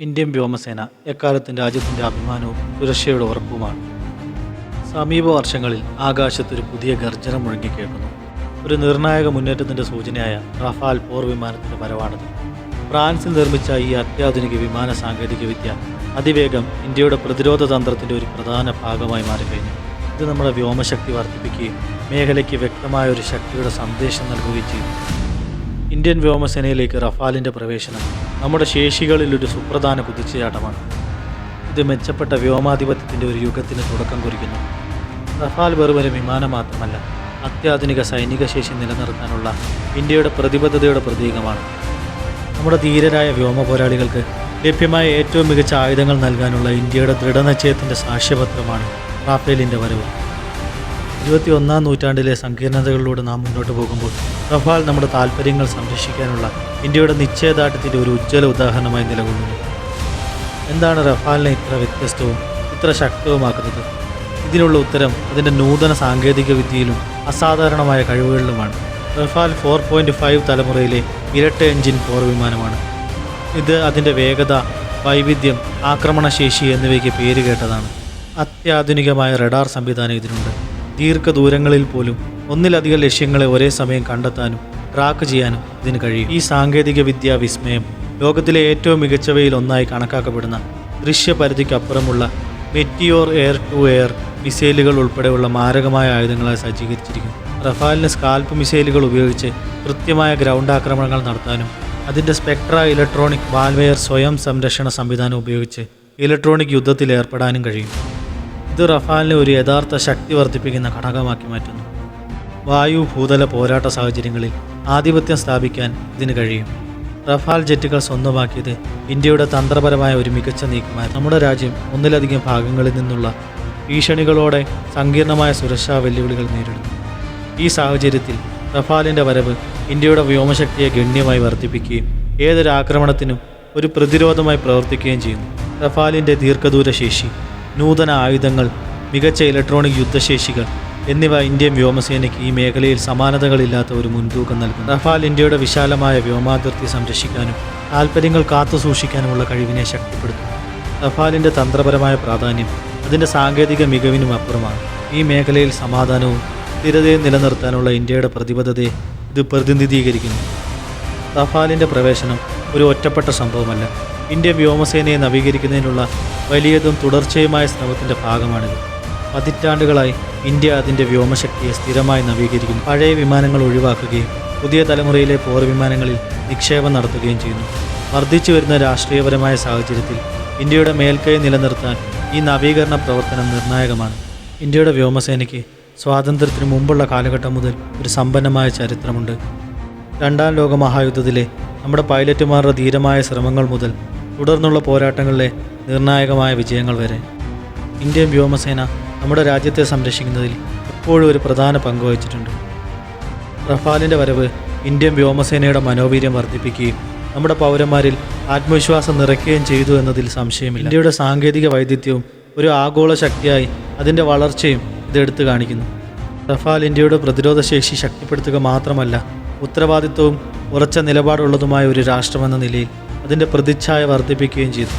Indian വ്യോമസേന എക്കാലത്തും രാജ്യത്തിന്റെ അഭിമാനവും സുരക്ഷയുടെ ഉറപ്പുമാണ്. സമീപ വർഷങ്ങളിൽ ആകാശത്തൊരു പുതിയ ഗർജനം മുഴങ്ങിക്കേൾക്കുന്നു ഒരു നിർണായക മുന്നേറ്റത്തിന്റെ സൂചനയായ റഫാൽ പോർ വിമാനത്തിന്റെ വരവാണിത്. ഫ്രാൻസിൽ നിർമ്മിച്ച ഈ അത്യാധുനിക വിമാന സാങ്കേതികവിദ്യ അതിവേഗം ഇന്ത്യയുടെ പ്രതിരോധ തന്ത്രത്തിന്റെ ഒരു പ്രധാന ഭാഗമായി മാറിക്കഴിഞ്ഞു. ഇത് നമ്മുടെ വ്യോമശക്തി വർദ്ധിപ്പിക്കുകയും മേഖലയ്ക്ക് വ്യക്തമായ ഒരു ശക്തിയുടെ സന്ദേശം നൽകുകയും ചെയ്തു. ഇന്ത്യൻ വ്യോമസേനയിലേക്ക് റഫാലിന്റെ പ്രവേശനം നമ്മുടെ ശേഷികളിൽ ഒരു സുപ്രധാന കുതിച്ചുചാട്ടമാണ്. ഇത് മെച്ചപ്പെട്ട വ്യോമാധിപത്യത്തിന്റെ ഒരു യുഗത്തിന് തുടക്കം കുറിക്കുന്നു. റഫാൽ ഒരു വിമാനം മാത്രമല്ല അത്യാധുനിക സൈനിക ശേഷി നിലനിർത്താനുള്ള ഇന്ത്യയുടെ പ്രതിബദ്ധതയുടെ പ്രതീകമാണ്. നമ്മുടെ ധീരരായ വ്യോമ പോരാളികൾക്ക് ലഭ്യമായ ഏറ്റവും മികച്ച ആയുധങ്ങൾ നൽകാനുള്ള ഇന്ത്യയുടെ ദൃഢനിശ്ചയത്തിന്റെ സാക്ഷ്യപത്രമാണ് റാഫേലിന്റെ വരവ്. ഇരുപത്തി ഒന്നാം നൂറ്റാണ്ടിലെ സങ്കീർണതകളിലൂടെ നാം മുന്നോട്ട് പോകുമ്പോൾ റഫാൽ നമ്മുടെ താല്പര്യങ്ങൾ സംരക്ഷിക്കാനുള്ള ഇന്ത്യയുടെ നിശ്ചയദാർഢ്യത്തിന്റെ ഒരു ഉജ്ജ്വല ഉദാഹരണമായി നിലകൊള്ളുന്നു. എന്താണ് റഫാലിനെ ഇത്ര വ്യത്യസ്തവും ഇത്ര ശക്തവുമാക്കുന്നത്? ഇതിനുള്ള ഉത്തരം അതിന്റെ നൂതന സാങ്കേതിക വിദ്യയിലും അസാധാരണമായ കഴിവുകളിലുമാണ്. റഫാൽ ഫോർ പോയിന്റ് ഫൈവ് തലമുറയിലെ ഇരട്ട എഞ്ചിൻ പോർ വിമാനമാണ്. ഇത് അതിന്റെ വേഗത വൈവിധ്യം ആക്രമണശേഷി എന്നിവയ്ക്ക് പേര് കേട്ടതാണ്. അത്യാധുനികമായ റഡാർ സംവിധാനം ഇതിനുണ്ട്. ദീർഘദൂരങ്ങളിൽ പോലും ഒന്നിലധികം ലക്ഷ്യങ്ങളെ ഒരേ സമയം കണ്ടെത്താനും ട്രാക്ക് ചെയ്യാനും ഇതിന് കഴിയും. ഈ സാങ്കേതിക വിദ്യാ വിസ്മയം ലോകത്തിലെ ഏറ്റവും മികച്ചവയിൽ ഒന്നായി കണക്കാക്കപ്പെടുന്ന ദൃശ്യപരിധിക്കപ്പുറമുള്ള മെറ്റിയോർ എയർ ടു എയർ മിസൈലുകൾ ഉൾപ്പെടെയുള്ള മാരകമായ ആയുധങ്ങളായി സജ്ജീകരിച്ചിരിക്കുന്നു. റഫാലിന് സ്കാൽപ്പ് മിസൈലുകൾ ഉപയോഗിച്ച് കൃത്യമായ ഗ്രൗണ്ട് ആക്രമണങ്ങൾ നടത്താനും അതിന്റെ സ്പെക്ട്ര ഇലക്ട്രോണിക് വാൽവെയർ സ്വയം സംരക്ഷണ സംവിധാനം ഉപയോഗിച്ച് ഇലക്ട്രോണിക് യുദ്ധത്തിൽ ഏർപ്പെടാനും കഴിയും. ഇത് റഫാലിനെ ഒരു യഥാർത്ഥ ശക്തി വർദ്ധിപ്പിക്കുന്ന ഘടകമാക്കി മാറ്റുന്നു. വായു ഭൂതല പോരാട്ട സാഹചര്യങ്ങളിൽ ആധിപത്യം സ്ഥാപിക്കാൻ ഇതിന് കഴിയും. റഫാൽ ജെറ്റുകൾ സ്വന്തമാക്കിയത് ഇന്ത്യയുടെ തന്ത്രപരമായ ഒരു മികച്ച നീക്കമായി നമ്മുടെ രാജ്യം ഒന്നിലധികം ഭാഗങ്ങളിൽ നിന്നുള്ള ഭീഷണികളോടെ സങ്കീർണമായ സുരക്ഷാ വെല്ലുവിളികൾ നേരിടുന്നു. ഈ സാഹചര്യത്തിൽ റഫാലിന്റെ വരവ് ഇന്ത്യയുടെ വ്യോമശക്തിയെ ഗണ്യമായി വർദ്ധിപ്പിക്കുകയും ഏതൊരു ആക്രമണത്തിനും ഒരു പ്രതിരോധമായി പ്രവർത്തിക്കുകയും ചെയ്യുന്നു. റഫാലിന്റെ ദീർഘദൂര ശേഷി നൂതന ആയുധങ്ങൾ മികച്ച ഇലക്ട്രോണിക് യുദ്ധശേഷികൾ എന്നിവ ഇന്ത്യൻ വ്യോമസേനയ്ക്ക് ഈ മേഖലയിൽ സമാനതകളില്ലാത്ത ഒരു മുൻതൂക്കം നൽകുന്നു. റഫാൽ ഇന്ത്യയുടെ വിശാലമായ വ്യോമാതിർത്തി സംരക്ഷിക്കാനും താൽപ്പര്യങ്ങൾ കാത്തുസൂക്ഷിക്കാനുമുള്ള കഴിവിനെ ശക്തിപ്പെടുത്തുന്നു. റഫാലിന്റെ തന്ത്രപരമായ പ്രാധാന്യം അതിന്റെ സാങ്കേതിക മികവിനും അപ്പുറമാണ്. ഈ മേഖലയിൽ സമാധാനവും സ്ഥിരതയും നിലനിർത്താനുള്ള ഇന്ത്യയുടെ പ്രതിബദ്ധതയെ ഇത് പ്രതിനിധീകരിക്കുന്നു. റഫാലിന്റെ പ്രവേശനം ഒരു ഒറ്റപ്പെട്ട സംഭവമല്ല ഇന്ത്യൻ വ്യോമസേനയെ നവീകരിക്കുന്നതിനുള്ള വലിയതും തുടർച്ചയുമായ ശ്രമത്തിന്റെ ഭാഗമാണിത്. പതിറ്റാണ്ടുകളായി ഇന്ത്യ അതിന്റെ വ്യോമശക്തിയെ സ്ഥിരമായി നവീകരിക്കുന്നു. പഴയ വിമാനങ്ങൾ ഒഴിവാക്കുകയും പുതിയ തലമുറയിലെ പോർ വിമാനങ്ങളിൽ നിക്ഷേപം നടത്തുകയും ചെയ്യുന്നു. വർദ്ധിച്ചു വരുന്ന രാഷ്ട്രീയപരമായ സാഹചര്യത്തിൽ ഇന്ത്യയുടെ മേൽക്കൈ നിലനിർത്താൻ ഈ നവീകരണ പ്രവർത്തനം നിർണായകമാണ്. ഇന്ത്യയുടെ വ്യോമസേനയ്ക്ക് സ്വാതന്ത്ര്യത്തിന് മുമ്പുള്ള കാലഘട്ടം മുതൽ ഒരു സമ്പന്നമായ ചരിത്രമുണ്ട്. രണ്ടാം ലോക മഹായുദ്ധത്തിലെ നമ്മുടെ പൈലറ്റുമാരുടെ ധീരമായ ശ്രമങ്ങൾ മുതൽ തുടർന്നുള്ള പോരാട്ടങ്ങളിലെ നിർണായകമായ വിജയങ്ങൾ വരെ. ഇന്ത്യൻ വ്യോമസേന നമ്മുടെ രാജ്യത്തെ സംരക്ഷിക്കുന്നതിൽ എപ്പോഴും ഒരു പ്രധാന പങ്ക് വഹിച്ചിട്ടുണ്ട്. റഫാലിന്റെ വരവ് ഇന്ത്യൻ വ്യോമസേനയുടെ മനോവീര്യം വർദ്ധിപ്പിക്കുകയും നമ്മുടെ പൗരന്മാരിൽ ആത്മവിശ്വാസം നിറയ്ക്കുകയും ചെയ്തു എന്നതിൽ സംശയമില്ല. ഇന്ത്യയുടെ സാങ്കേതിക വൈദഗ്ധ്യവും ഒരു ആഗോള ശക്തിയായി അതിന്റെ വളർച്ചയും ഇതെടുത്തു കാണിക്കുന്നു. റഫാൽ ഇന്ത്യയുടെ പ്രതിരോധ ശേഷി ശക്തിപ്പെടുത്തുക മാത്രമല്ല ഉത്തരവാദിത്വവും ഉറച്ച നിലപാടുള്ളതുമായ ഒരു രാഷ്ട്രമെന്ന നിലയിൽ അതിന്റെ പ്രതിച്ഛായ വർദ്ധിപ്പിക്കുകയും ചെയ്തു.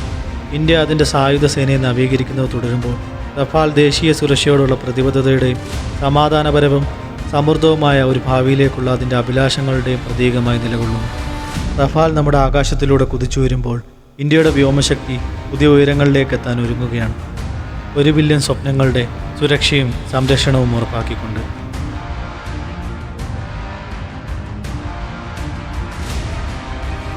ഇന്ത്യ അതിന്റെ സായുധ സേനയെ നവീകരിക്കുന്നത് തുടരുമ്പോൾ റഫാൽ ദേശീയ സുരക്ഷയോടുള്ള പ്രതിബദ്ധതയുടെയും സമാധാനപരവും സമൃദ്ധവുമായ ഒരു ഭാവിയിലേക്കുള്ള അതിന്റെ അഭിലാഷങ്ങളുടെയും പ്രതീകമായി നിലകൊള്ളുന്നു. റഫാൽ നമ്മുടെ ആകാശത്തിലൂടെ കുതിച്ചു വരുമ്പോൾ ഇന്ത്യയുടെ വ്യോമശക്തി പുതിയ ഉയരങ്ങളിലേക്ക് എത്താൻ ഒരുങ്ങുകയാണ്. ഒരു ബില്യൺ സ്വപ്നങ്ങളുടെ സുരക്ഷയും സംരക്ഷണവും ഉറപ്പാക്കിക്കൊണ്ട്